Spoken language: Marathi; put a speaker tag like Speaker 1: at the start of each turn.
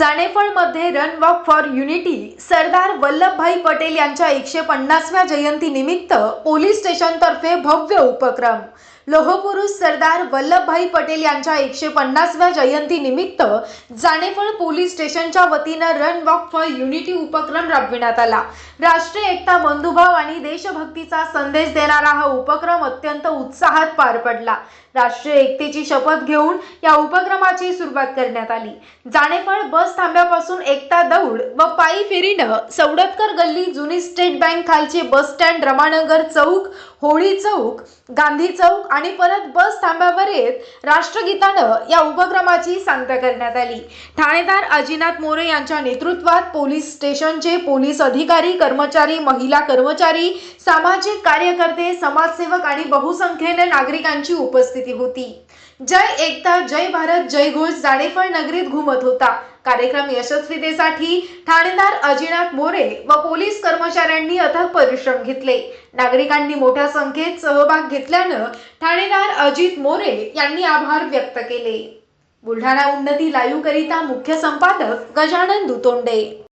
Speaker 1: चाणेफळमध्ये run walk for unity Sardar Vallabhbhai Patel यांच्या एकशे पन्नासव्या जयंतीनिमित्त पोलीस स्टेशनतर्फे भव्य उपक्रम. लोहपुरुष सरदार वल्लभभाई पटेल यांच्या एकशे पन्नासव्या जयंतीनिमित्त जाणेफळ पोलीस स्टेशनच्या वतीनं रन वॉक फॉर युनिटी उपक्रम राबविण्यात आला. राष्ट्रीय एकता बंधुभाव आणि देशभक्तीचा संदेश देणारा हा उपक्रम अत्यंत उत्साहात पार पडला. राष्ट्रीय एकतेची शपथ घेऊन या उपक्रमाची सुरुवात करण्यात आली. जाणेफळ बस थांब्यापासून एकता दौड व पायी फेरीनं सवडतकर गल्ली जुनी स्टेट बँक खालचे बस स्टँड रमानगर चौक होळी चौक गांधी चौक आणि परत बस थांब्यावर येत राष्ट्रगीतानं या उपक्रमाची सांगता करण्यात आली. ठाणेदार अजिनाथ मोरे यांच्या नेतृत्वात पोलीस स्टेशनचे पोलीस अधिकारी कर्मचारी महिला कर्मचारी सामाजिक कार्यकर्ते समाजसेवक आणि बहुसंख्येने नागरिकांची उपस्थिती होती. जय एकता जय भारत जय घोष जाडेफळ नगरीत घुमत होता. कार्यक्रम यशस्वीतेसाठी ठाणेदार अजिनाथ मोरे व पोलीस कर्मचाऱ्यांनी अथक परिश्रम घेतले. नागरिकांनी मोठ्या संख्येत सहभाग घेतल्यानं ठाणेदार अजित मोरे यांनी आभार व्यक्त केले. बुलढाणा उन्नती लाईव्ह करिता मुख्य संपादक गजानन दुतोंडे.